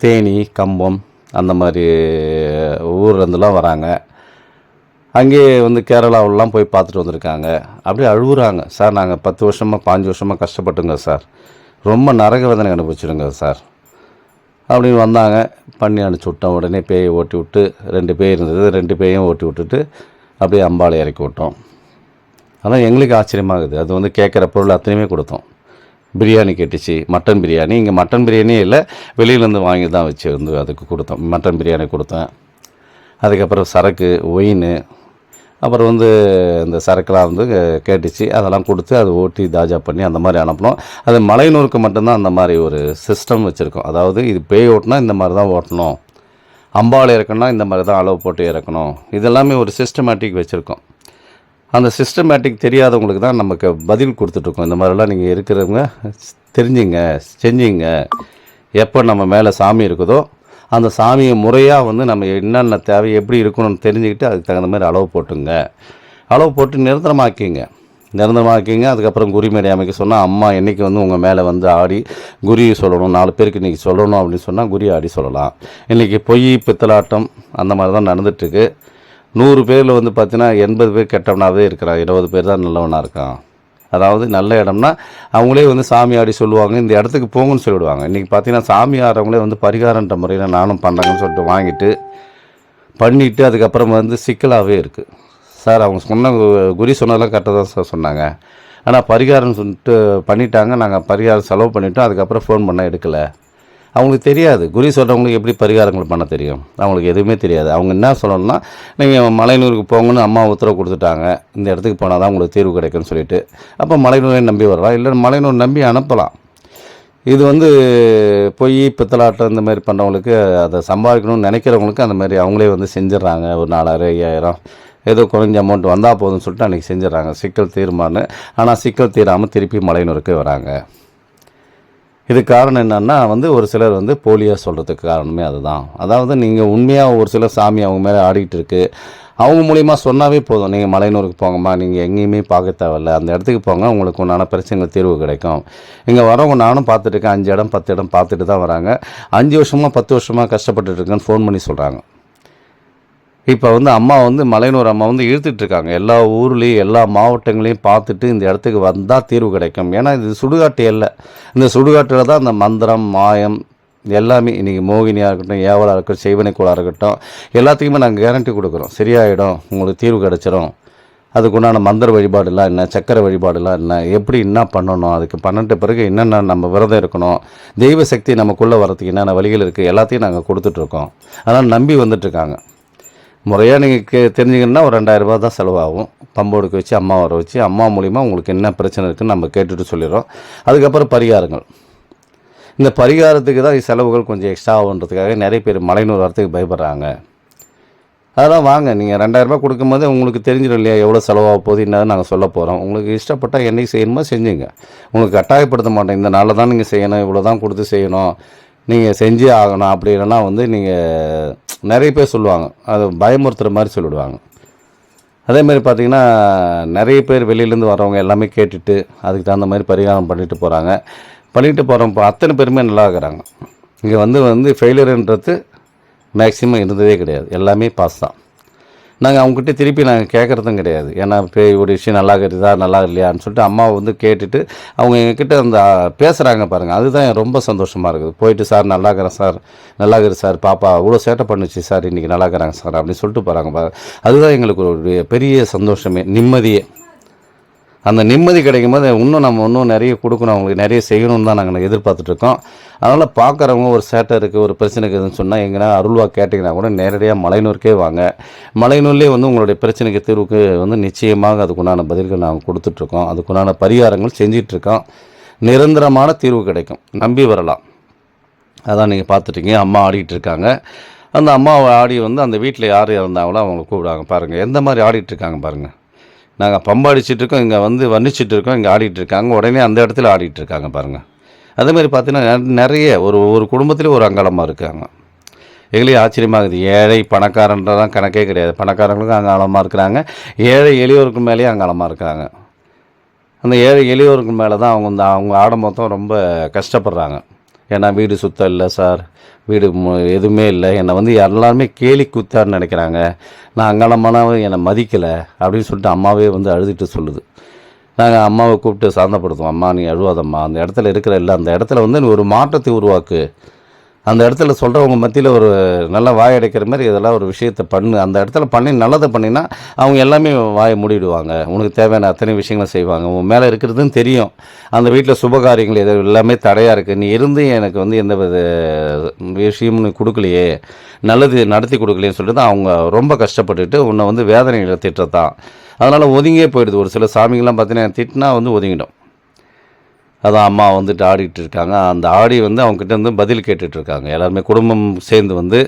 தேனி கம்பம் அந்த மாதிரி ஊர்லேருந்துலாம் வராங்க. அங்கேயே வந்து கேரளாவிலலாம் போய் பார்த்துட்டு வந்திருக்காங்க. அப்படியே அழுகுறாங்க. சார் நாங்கள் பத்து வருஷமாக பாஞ்சு வருஷமாக கஷ்டப்பட்டுங்க சார். ரொம்ப நரக வேதனை அனுபவிச்சிருங்க சார். அப்படின்னு வந்தாங்க. பண்ணி அனுப்பிச்சி விட்டோம் உடனே பேயை ஓட்டி விட்டு ரெண்டு பேய் இருந்தது. ரெண்டு பேயும் ஓட்டி விட்டுட்டு அப்படியே அம்பாளை இறக்கி விட்டோம். ஆனால் எங்களுக்கு ஆச்சரியமாகுது. அது வந்து கேட்குற பொருள் அத்தனையுமே கொடுத்தோம். பிரியாணி கேட்டுச்சு. மட்டன் பிரியாணி. இங்கே மட்டன் பிரியாணியே இல்லை. வெளியிலேருந்து வாங்கி தான் வச்சு வந்து அதுக்கு கொடுத்தோம். மட்டன் பிரியாணி கொடுத்தேன். அதுக்கப்புறம் சரக்கு ஒயின் அப்புறம் வந்து இந்த சரக்குலாம் வந்து கேட்டுச்சு. அதெல்லாம் கொடுத்து அதை ஓட்டி தாஜா பண்ணி அந்த மாதிரி அனுப்பணும் அது மலைநூருக்கு மட்டும்தான் அந்த மாதிரி ஒரு சிஸ்டம் வச்சுருக்கோம். அதாவது இது பேய் ஓட்டினா இந்த மாதிரி தான் ஓட்டணும். அம்பாள் இறக்கணும்னா இந்த மாதிரி தான் அளவு போட்டு இறக்கணும். இதெல்லாமே ஒரு சிஸ்டமேட்டிக் வச்சுருக்கோம். அந்த சிஸ்டமேட்டிக் தெரியாதவங்களுக்கு தான் நமக்கு பதில் கொடுத்துட்ருக்கோம். இந்த மாதிரிலாம் நீங்கள் இருக்கிறவங்க தெரிஞ்சுங்க செஞ்சுங்க. எப்போ நம்ம மேலே சாமி இருக்குதோ அந்த சாமியை முறையாக வந்து நம்ம என்னென்ன தேவை எப்படி இருக்கணும்னு தெரிஞ்சுக்கிட்டு அதுக்கு தகுந்த மாதிரி அளவு போட்டுங்க. அளவு போட்டு நிரந்தரமாக்கிங்க. நிரந்தரமாக்கிங்க. அதுக்கப்புறம் குறிமேடை அமைக்க சொன்னால் அம்மா என்றைக்கு வந்து உங்கள் மேலே வந்து ஆடி குறி சொல்லணும் நாலு பேருக்கு இன்றைக்கி சொல்லணும் அப்படின்னு சொன்னால் குறி ஆடி சொல்லலாம். இன்றைக்கி பொய் பித்தலாட்டம் அந்த மாதிரி தான் நடந்துட்டுருக்கு. நூறு பேரில் வந்து பார்த்தீங்கன்னா எண்பது பேர் கெட்டவனாகவே இருக்கிறான். இருபது பேர் தான் நல்லவனாக இருக்கான். அதாவது நல்ல இடம்னா அவங்களே வந்து சாமி ஆடி சொல்லுவாங்க இந்த இடத்துக்கு போங்கன்னு சொல்லிவிடுவாங்க இன்றைக்கி பார்த்தீங்கன்னா சாமி ஆடுறவங்களே வந்து பரிகாரன்ற முறையில் நானும் பண்ணுறேங்கன்னு சொல்லிட்டு வாங்கிட்டு பண்ணிவிட்டு அதுக்கப்புறம் வந்து சிக்கலாகவே இருக்குது சார் அவங்க சொன்ன குறி சொன்னதெல்லாம் கரெக்டாக தான் சார் சொன்னாங்க. ஆனால் பரிகாரம் சொல்லிட்டு பண்ணிட்டாங்க. நாங்கள் பரிகாரம் செலவு பண்ணிவிட்டோம் அதுக்கப்புறம் ஃபோன் பண்ணால் எடுக்கலை. அவங்களுக்கு தெரியாது. குறி சொல்கிறவங்களுக்கு எப்படி பரிகாரங்கள் பண்ண தெரியும்? அவங்களுக்கு எதுவுமே தெரியாது. அவங்க என்ன சொல்லணும்னா நீங்கள் மலையனூருக்கு போங்கன்னு அம்மா உத்தரவு கொடுத்துட்டாங்க. இந்த இடத்துக்கு போனால் தான் உங்களுக்கு தீர்வு கிடைக்கும்னு சொல்லிட்டு. அப்போ மலைநூரை நம்பி வரலாம். இல்லை மலையனூர் நம்பி அனுப்பலாம். இது வந்து பொய் பித்தலாட்டம் இந்த மாதிரி பண்ணவங்களுக்கு அதை சம்பாதிக்கணும்னு நினைக்கிறவங்களுக்கு அந்த மாதிரி அவங்களே வந்து செஞ்சிடறாங்க. ஒரு நாலாயிரம் ஐயாயிரம் ஏதோ குறைஞ்ச அமௌண்ட் வந்தால் போதும்னு சொல்லிட்டு அன்றைக்கி செஞ்சிடறாங்க. சிக்கல் தீருமான்னு. ஆனால் சிக்கல் தீராமல் திருப்பி மலையனூருக்கு வராங்க. இது காரணம் என்னன்னா வந்து ஒரு சிலர் வந்து போலியாக சொல்கிறதுக்கு காரணமே அதுதான். அதாவது நீங்கள் உண்மையாக ஒரு சிலர் சாமி அவங்க மேலே ஆடிக்கிட்டு இருக்கு. அவங்க மூலியமாக சொன்னாவே போதும். நீங்கள் மலையனூருக்கு போங்கம்மா நீங்கள் எங்கேயுமே பார்க்க தேவையில்ல. அந்த இடத்துக்கு போங்க உங்களுக்கு உண்டான பிரச்சனைகள் தீர்வு கிடைக்கும். இங்கே வரவங்க நானும் பார்த்துட்டு இருக்கேன். அஞ்சு இடம் பத்து இடம் பார்த்துட்டு தான் வராங்க. அஞ்சு வருஷமாக பத்து வருஷமாக கஷ்டப்பட்டுருக்கேன்னு ஃபோன் பண்ணி சொல்கிறாங்க இப்போ வந்து அம்மா வந்து மலையனூர் அம்மா வந்து இழுத்துட்ருக்காங்க. எல்லா ஊர்லேயும் எல்லா மாவட்டங்களையும் பார்த்துட்டு இந்த இடத்துக்கு வந்தால் தீர்வு கிடைக்கும். ஏன்னா இது சுடுகாட்டு இல்லை இந்த சுடுகாட்டில் தான் இந்த மந்திரம் மாயம் எல்லாமே இன்றைக்கி மோகினியாக இருக்கட்டும் ஏவலாக இருக்கட்டும் செய்வனை இருக்கட்டும் எல்லாத்துக்குமே நாங்கள் கேரண்டி கொடுக்குறோம். சரியாயிடும். உங்களுக்கு தீர்வு கிடச்சிரும். அதுக்குண்டான மந்திர வழிபாடுலாம் என்ன சக்கரை வழிபாடுலாம் என்ன எப்படி என்ன பண்ணணும் அதுக்கு பண்ணிட்ட பிறகு என்னென்ன நம்ம விரதம் இருக்கணும் தெய்வ சக்தி நமக்குள்ளே வரதுக்கு என்னென்ன வழிகள் இருக்குது எல்லாத்தையும் நாங்கள் கொடுத்துட்ருக்கோம். அதனால் நம்பி வந்துட்டுருக்காங்க முறையாக நீங்கள் கே தெரிஞ்சுக்கணுன்னா ஒரு ரெண்டாயிரம் தான் செலவாகும். பம்போடுக்கு வச்சு அம்மா வர வச்சு அம்மா மூலிமா உங்களுக்கு என்ன பிரச்சனை இருக்குன்னு நம்ம கேட்டுட்டு சொல்லிடுறோம். அதுக்கப்புறம் பரிகாரங்கள். இந்த பரிகாரத்துக்கு தான் செலவுகள் கொஞ்சம் எக்ஸ்ட்ரா ஆகுன்றதுக்காக நிறைய பேர் மலைநூறு வரத்துக்கு பயப்படுறாங்க. அதெல்லாம் வாங்க நீங்கள் ரெண்டாயிரரூபா கொடுக்கும்போது உங்களுக்கு தெரிஞ்சிடும் இல்லையா எவ்வளோ செலவாக போகுது என்ன நாங்கள் சொல்ல போகிறோம் உங்களுக்கு இஷ்டப்பட்டால் என்னைக்கு செய்யணுமோ செஞ்சுங்க. உங்களுக்கு கட்டாயப்படுத்த மாட்டோம் இந்த நாளில் தான் நீங்கள் செய்யணும் இவ்வளோ தான் கொடுத்து செய்யணும். நீங்கள் செஞ்சே ஆகணும் அப்படி இல்லைன்னா வந்து நீங்கள் நிறைய பேர் சொல்லுவாங்க. அது பயமுறுத்துகிற மாதிரி சொல்லிவிடுவாங்க அதே மாதிரி பார்த்தீங்கன்னா நிறைய பேர் வெளியிலேருந்து வரவங்க எல்லாமே கேட்டுட்டு அதுக்கு தகுந்த மாதிரி பரிகாரம் பண்ணிட்டு போகிறாங்க பண்ணிட்டு போகிறவங்க அத்தனை பேருமே நல்லா இருக்கிறாங்க. இங்கே வந்து வந்து ஃபெயிலியர்ன்றது மேக்ஸிமம் இருந்ததே கிடையாது. எல்லாமே பாஸ் தான். நாங்கள் அவங்ககிட்ட திருப்பி நாங்கள் கேட்குறதும் கிடையாது. ஏன்னா பே ஒரு விஷயம் நல்லா இருக்குதா நல்லா இல்லையான்னு சொல்லிட்டு அம்மாவை வந்து கேட்டுட்டு அவங்க எங்ககிட்ட அந்த பேசுகிறாங்க பாருங்கள் அதுதான் ரொம்ப சந்தோஷமாக இருக்குது. போயிட்டு சார் நல்லா இருக்கிறேன் சார். நல்லா இருக்குது சார். பாப்பா அவ்வளோ சேட்டை பண்ணுச்சு சார். இன்றைக்கி நல்லா இருக்கிறாங்க சார். அப்படின்னு சொல்லிட்டு போகிறாங்க பாருங்க. அதுதான் எங்களுக்கு ஒரு பெரிய சந்தோஷமே நிம்மதியே. அந்த நிம்மதி கிடைக்கும் போது இன்னும் நம்ம இன்னும் நிறைய கொடுக்கணும் அவங்களுக்கு நிறைய செய்யணும்னு தான் நாங்கள் எதிர்பார்த்துட்ருக்கோம் அதனால் பார்க்குறவங்க ஒரு சேட்டை இருக்குது ஒரு பிரச்சனை இருக்குதுன்னு சொன்னால் எங்கன்னா அருள்வா கேட்டிங்கன்னா கூட நேரடியாக மலைநூருக்கே வாங்க. மலைநூர்லேயே வந்து உங்களுடைய பிரச்சனைக்கு தீர்வுக்கு வந்து நிச்சயமாக அதுக்குண்டான பதில்கள் நாங்கள் கொடுத்துட்ருக்கோம் அதுக்குண்டான பரிகாரங்கள் செஞ்சிட்ருக்கோம் நிரந்தரமான தீர்வு கிடைக்கும். நம்பி வரலாம். அதான் நீங்கள் பார்த்துட்டீங்க. அம்மா ஆடிட்டு இருக்காங்க. அந்த அம்மாவை ஆடி வந்து அந்த வீட்டில் யார் இருந்தாங்களோ அவங்களை கூப்பிடுவாங்க. பாருங்கள் எந்த மாதிரி ஆடிட்டு இருக்காங்க பாருங்கள் நாங்கள் பம்பாடிச்சிட்டு இருக்கோம் இங்கே வந்து வர்ணிச்சிட்டு இருக்கோம் இங்கே ஆடிட்டு இருக்காங்க. உடனே அந்த இடத்துல ஆடிட்டு இருக்காங்க பாருங்கள் அதே மாதிரி பார்த்தீங்கன்னா நிறைய ஒரு ஒரு குடும்பத்திலே ஒரு அங்காளமாக இருக்காங்க. எங்களே ஆச்சரியமாகுது. ஏழை பணக்காரன்றதான் கணக்கே கிடையாது. பணக்காரங்களுக்கும் அங்காளமாக இருக்கிறாங்க. ஏழை எளியோருக்கு மேலேயும் அங்காளமாக இருக்காங்க. அந்த ஏழை எளியோருக்கு மேலே தான் அவங்க இந்த அவங்க ஆடம்பரம் ரொம்ப கஷ்டப்படுறாங்க. ஏன்னா வீடு சுத்தம் இல்லை சார். வீடு மு- எதுவுமே இல்லை. என்னை வந்து எல்லாருமே கேலி குத்தான்னு நினைக்கிறாங்க. நான் அங்காளமானவன் என்னை மதிக்கலை அப்படின்னு சொல்லிட்டு அம்மாவே வந்து அழுதுட்டு சொல்லுது. நாங்கள் அம்மாவை கூப்பிட்டு சாந்தப்படுத்துவோம். அம்மா நீ அழுவாதம்மா. அந்த இடத்துல இருக்கிற இல்லை அந்த இடத்துல வந்து நீ ஒரு மாற்றத்தை உருவாக்கு. அந்த இடத்துல சொல்கிறவங்க மத்தியில் ஒரு நல்ல வாய் அடைக்கிற மாதிரி இதெல்லாம் ஒரு விஷயத்தை பண்ணு. அந்த இடத்துல பண்ணி நல்லதை பண்ணினா அவங்க எல்லாமே வாயை மூடிடுவாங்க. உனக்கு தேவையான அத்தனை விஷயங்களும் செய்வாங்க. உன் மேலே இருக்கிறதுன்னு தெரியும். அந்த வீட்டில் சுபகாரியங்கள் எது எல்லாமே தடையாக இருக்குது நீ இருந்து எனக்கு வந்து எந்த வித விஷயமும் நீ கொடுக்கலையே. நல்லது நடத்தி கொடுக்கலையேன்னு சொல்லிட்டு தான் அவங்க ரொம்ப கஷ்டப்பட்டுட்டு உன்னை வந்து வேதனைகளை திட்டத்தான் அதனால் ஒதுங்கியே போயிடுது. ஒரு சில சாமிங்கெல்லாம் பார்த்தீங்கன்னா திட்டினா வந்து ஒதுங்கிடும். அதான் அம்மா வந்துட்டு ஆடிட்டு இருக்காங்க. அந்த ஆடி வந்து அவங்ககிட்ட வந்து பதில் கேட்டுட்ருக்காங்க எல்லாருமே குடும்பம் சேர்ந்து வந்து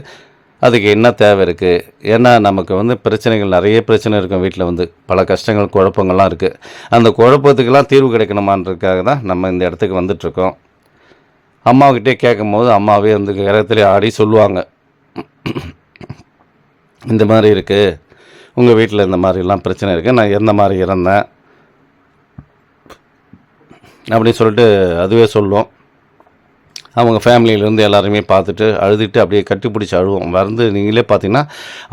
அதுக்கு என்ன தேவை இருக்குது ஏன்னா நமக்கு வந்து பிரச்சனைகள் நிறைய பிரச்சனை இருக்கும் வீட்டில் வந்து. பல கஷ்டங்கள் குழப்பங்கள்லாம் இருக்குது அந்த குழப்பத்துக்கெல்லாம் தீர்வு கிடைக்கணுமான்றதுக்காக தான் நம்ம இந்த இடத்துக்கு வந்துட்ருக்கோம் அம்மாவுக்கிட்டே கேட்கும்போது அம்மாவே வந்து கிரகத்திலே ஆடி சொல்லுவாங்க. இந்த மாதிரி இருக்குது உங்கள் வீட்டில் இந்த மாதிரிலாம் பிரச்சனை இருக்குது நான் எந்த மாதிரி இறந்தேன்? அப்படின்னு சொல்லிட்டு அதுவே சொல்லும். அவங்க ஃபேமிலியிலேருந்து எல்லாருமே பார்த்துட்டு அழுதுட்டு அப்படியே கட்டிப்பிடிச்சி அழுவோம். வந்து நீங்களே பார்த்தீங்கன்னா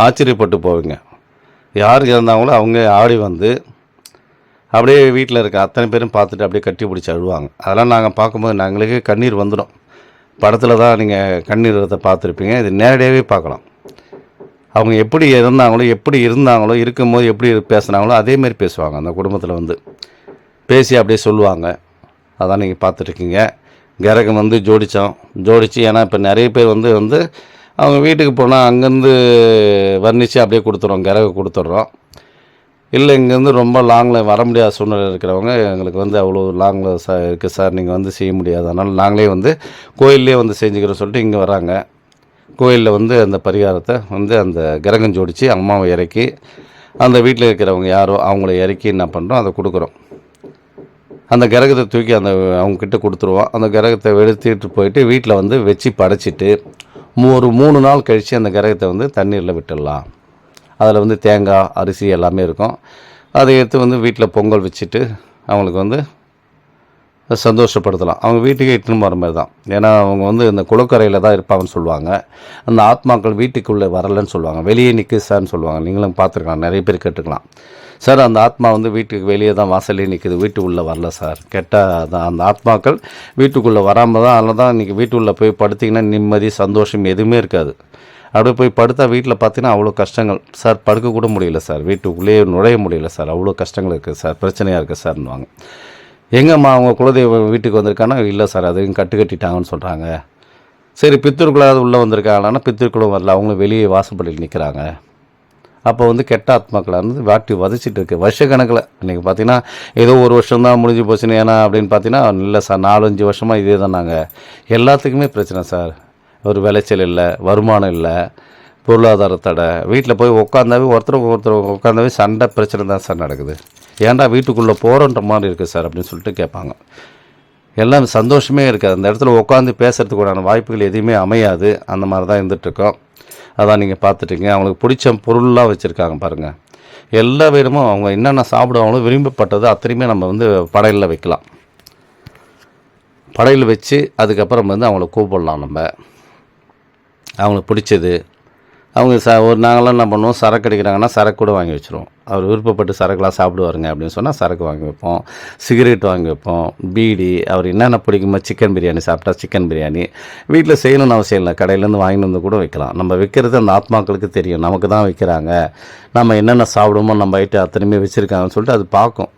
ஆச்சரியப்பட்டு போவீங்க. யார் இருந்தாங்களோ அவங்க ஆடி வந்து அப்படியே வீட்டில் இருக்க அத்தனை பேரும் பார்த்துட்டு அப்படியே கட்டி பிடிச்சி அழுவாங்க. அதெல்லாம் நாங்கள் பார்க்கும்போது நாங்களுக்கு கண்ணீர் வந்துடும். படத்தில் தான் நீங்கள் கண்ணீர் வரதை பார்த்துருப்பீங்க. இது நேரடியாகவே பார்க்கலாம். அவங்க எப்படி இருந்தாங்களோ எப்படி இருந்தாங்களோ இருக்கும்போது எப்படி பேசுனாங்களோ அதேமாரி பேசுவாங்க அந்த குடும்பத்தில் வந்து. பேசி அப்படியே சொல்லுவாங்க. அதான் நீங்கள் பார்த்துட்ருக்கீங்க. கிரகம் வந்து ஜோடித்தோம் ஜோடிச்சு ஏன்னா இப்போ நிறைய பேர் வந்து வந்து அவங்க வீட்டுக்கு போனால் அங்கேருந்து வர்ணித்து அப்படியே கொடுத்துட்றோம். கிரகம் கொடுத்துட்றோம். இல்லை இங்கேருந்து ரொம்ப லாங்கில் வர முடியாத சூழ்நிலை இருக்கிறவங்க எங்களுக்கு வந்து அவ்வளோ லாங்கில் ச இருக்குது சார். நீங்கள் வந்து செய்ய முடியாது. அதனால் நாங்களே வந்து கோயிலே வந்து செஞ்சுக்கிறோம் சொல்லிட்டு இங்கே வராங்க. கோயிலில் வந்து அந்த பரிகாரத்தை வந்து அந்த கிரகம் ஜோடித்து அம்மாவை இறக்கி அந்த வீட்டில் இருக்கிறவங்க யாரோ அவங்கள இறக்கி என்ன பண்ணுறோம் அதை கொடுக்குறோம். அந்த கிரகத்தை தூக்கி அந்த அவங்கக்கிட்ட கொடுத்துருவோம். அந்த கிரகத்தை வெளுத்திட்டு போயிட்டு வீட்டில் வந்து வச்சு படைச்சிட்டு மூ- ஒரு மூணு நாள் கழித்து அந்த கிரகத்தை வந்து தண்ணீரில் விட்டுடலாம். அதில் வந்து தேங்காய் அரிசி எல்லாமே இருக்கும். அதை எடுத்து வந்து வீட்டில் பொங்கல் வச்சுட்டு அவங்களுக்கு வந்து சந்தோஷப்படுத்தலாம். அவங்க வீட்டுக்கே இட்டுன்னு போகிற மாதிரி தான். ஏன்னா அவங்க வந்து இந்த குளக்கரையில் தான் இருப்பாங்கன்னு சொல்லுவாங்க. அந்த ஆத்மாக்கள் வீட்டுக்குள்ளே வரலன்னு சொல்லுவாங்க. வெளியே நிற்கு சார்னு சொல்லுவாங்க. நீங்களும் பார்த்துருக்கலாம். நிறைய பேர் கேட்டுக்கலாம். சார் அந்த ஆத்மா வந்து வீட்டுக்கு வெளியே தான் வாசலே நிற்குது வீட்டு உள்ளே வரல சார். கெட்டால் அதான் அந்த ஆத்மாக்கள் வீட்டுக்குள்ளே வராமல் தான் அதில் தான் இன்றைக்கி வீட்டுக்குள்ளே போய் படுத்திங்கன்னா நிம்மதி சந்தோஷம் எதுவுமே இருக்காது. அப்படியே போய் படுத்தா வீட்டில் பார்த்தீங்கன்னா அவ்வளோ கஷ்டங்கள். சார் படுக்க கூட முடியல சார். வீட்டுக்குள்ளேயே நுழைய முடியல சார். அவ்வளோ கஷ்டங்கள் இருக்குது சார். பிரச்சனையாக இருக்குது சார்னுவாங்க எங்கம்மா அவங்க குலதெய்வம் வீட்டுக்கு வந்திருக்கானா இல்லை சார் அதையும் கட்டு கட்டிட்டாங்கன்னு சொல்கிறாங்க சரி பித்திருக்குள்ளாவது உள்ளே வந்திருக்காங்களான்னா பித்திருக்குளும் வரல. அவங்களும் வெளியே வாசப்படியில் நிற்கிறாங்க அப்போ வந்து கெட்ட ஆத்மாக்களை வந்து வாட்டி வதச்சிட்டு இருக்கு வருஷக்கணக்கில். இன்றைக்கி பார்த்தீங்கன்னா ஏதோ ஒரு வருஷம் தான் முடிஞ்சு போச்சுன்னு ஏன்னா அப்படின்னு பார்த்தீங்கன்னா இல்லை சார் நாலஞ்சு வருஷமாக இதே தான் நாங்கள் எல்லாத்துக்குமே பிரச்சனை சார். ஒரு விளைச்சல் இல்லை வருமானம் இல்லை பொருளாதார தடை. வீட்டில் போய் உட்காந்தாவே ஒருத்தருக்கு ஒருத்தர் உட்காந்தாவே சண்டை பிரச்சனை தான் சார் நடக்குது. ஏன்டா வீட்டுக்குள்ளே போகிறோன்ற மாதிரி இருக்குது சார் அப்படின்னு சொல்லிட்டு கேட்பாங்க. எல்லாம் சந்தோஷமே இருக்காது. அந்த இடத்துல உட்காந்து பேசுறதுக்குடான வாய்ப்புகள் எதுவுமே அமையாது. அந்த மாதிரி தான் இருந்துகிட்ருக்கோம் அதான் நீங்கள் பார்த்துட்டீங்க. அவங்களுக்கு பிடிச்ச பொருள்லாம் வச்சுருக்காங்க பாருங்கள் எல்லா விதமும் அவங்க என்னென்ன சாப்பிடுவாங்களோ விரும்பப்பட்டது அத்தனையுமே நம்ம வந்து படையில் வைக்கலாம். படையில் வச்சு அதுக்கப்புறம் வந்து அவங்கள கூப்பிடலாம் நம்ம. அவங்களுக்கு பிடிச்சது அவங்க ச ஒரு நாங்களாம் என்ன பண்ணுவோம் சரக்கு அடிக்கிறாங்கன்னா சரக்கு கூட வாங்கி வச்சுருவோம். அவர் விருப்பப்பட்டு சரக்குலாம் சாப்பிடுவாருங்க அப்படின்னு சொன்னால் சரக்கு வாங்கி வைப்போம். சிகரெட் வாங்கி வைப்போம். பீடி அவர் என்னென்ன பிடிக்குமோ சிக்கன் பிரியாணி சாப்பிட்டா சிக்கன் பிரியாணி. வீட்டில் செய்யணும்னு அவசியம் இல்லை. கடையிலேருந்து வாங்கிட்டு வந்து கூட வைக்கலாம். நம்ம வைக்கிறது அந்த ஆத்மாக்களுக்கு தெரியும். நமக்கு தான் வைக்கிறாங்க. நம்ம என்னென்ன சாப்பிடுமோ நம்ம ஐட்டம் அத்தனையுமே வச்சுருக்காங்கன்னு சொல்லிட்டு அது பார்க்கும்.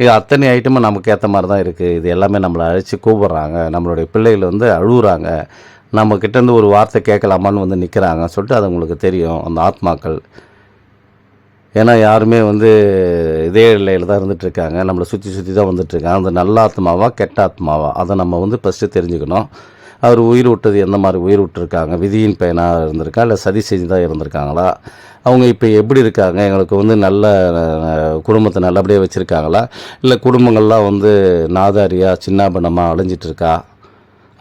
இது அத்தனை ஐட்டமும் நமக்கு ஏற்ற மாதிரி தான் இருக்குது இது எல்லாமே நம்மளை அழைச்சி கூப்பிட்றாங்க. நம்மளுடைய பிள்ளைகள் வந்து அழுகுறாங்க. நம்ம கிட்டேருந்து ஒரு வார்த்தை கேட்கலாமான்னு வந்து நிற்கிறாங்க சொல்லிட்டு அது உங்களுக்கு தெரியும் அந்த ஆத்மாக்கள். ஏன்னா யாருமே வந்து இதே நிலையில் தான் இருந்துகிட்ருக்காங்க நம்மளை சுற்றி சுற்றி தான் வந்துட்டுருக்காங்க அந்த நல்ல ஆத்மாவா கெட்ட ஆத்மாவா? அதை நம்ம வந்து ஃபஸ்ட்டு தெரிஞ்சுக்கணும். அவர் உயிர் விட்டது எந்த மாதிரி உயிர் விட்டுருக்காங்க? விதியின் பயனாக இருந்திருக்கா? இல்லை சதி செஞ்சு தான் இருந்திருக்காங்களா? அவங்க இப்போ எப்படி இருக்காங்க? எங்களுக்கு வந்து நல்ல குடும்பத்தை நல்லபடியாக வச்சுருக்காங்களா? இல்லை குடும்பங்கள்லாம் வந்து நாதாரியாக சின்னாபனமாக அழிஞ்சிட்ருக்கா?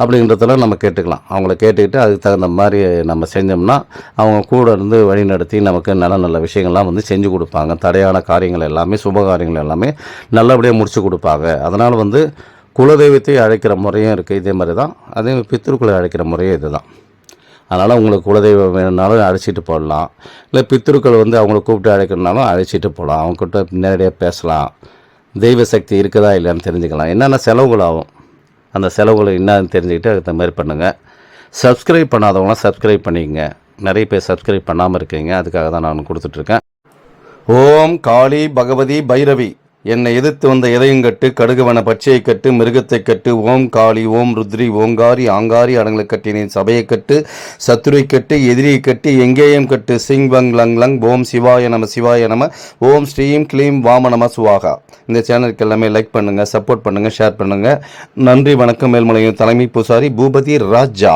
அப்படின்றதெல்லாம் நம்ம கேட்டுக்கலாம். அவங்கள கேட்டுக்கிட்டு அதுக்கு தகுந்த மாதிரி நம்ம செஞ்சோம்னா அவங்க கூட இருந்து வழி நடத்தி நமக்கு நல்ல நல்ல விஷயங்கள்லாம் வந்து செஞ்சு கொடுப்பாங்க. தடையான காரியங்கள் எல்லாமே சுப காரியங்கள் எல்லாமே நல்லபடியாக முடிச்சு கொடுப்பாங்க. அதனால் வந்து குலதெய்வத்தை அழைக்கிற முறையும் இருக்குது இதே மாதிரி தான் அதே பித்திருக்குளை அழைக்கிற முறையும் இது தான் அதனால் உங்களுக்கு குலதெய்வம் வேணுன்னாலும் அழைச்சிட்டு போடலாம். இல்லை பித்திருக்கள் வந்து அவங்கள கூப்பிட்டு அழைக்கணுனாலும் அழைச்சிட்டு போகலாம். அவங்கக்கிட்ட நேரடியாக பேசலாம். தெய்வ சக்தி இருக்குதா இல்லைன்னு தெரிஞ்சுக்கலாம். என்னென்ன செலவுகள் ஆகும்? அந்த செலவுகளை என்னன்னு தெரிஞ்சுக்கிட்டு அதுக்கு மாதிரி பண்ணுங்கள் சப்ஸ்கிரைப் பண்ணாதவங்களாம் சப்ஸ்கிரைப் பண்ணிக்கங்க. நிறைய பேர் சப்ஸ்கிரைப் பண்ணாமல் இருக்கீங்க. அதுக்காக தான் நான் கொடுத்துட்ருக்கேன் ஓம் காளி பகவதி பைரவி. என்னை எதிர்த்து வந்த எதையும் கட்டு கடுகுவன பச்சையை கட்டு மிருகத்தை கட்டு ஓம் காளி ஓம் ருத்ரி ஓங்காரி ஆங்காரி அடங்களை கட்டினேன். சபையை கட்டு சத்துரை கட்டு எதிரியை கட்டு எங்கேயும் கட்டு சிங் வங் லங் லங் ஓம் சிவாய நம சிவாய நம ஓம் ஸ்ரீம் க்ளீம் வாம நம சுவாகா. இந்த சேனலுக்கு எல்லாமே லைக் பண்ணுங்கள் சப்போர்ட் பண்ணுங்கள் ஷேர் பண்ணுங்கள் நன்றி வணக்கம் மேல்மலையின் தலைமை பூசாரி பூபதி ராஜா.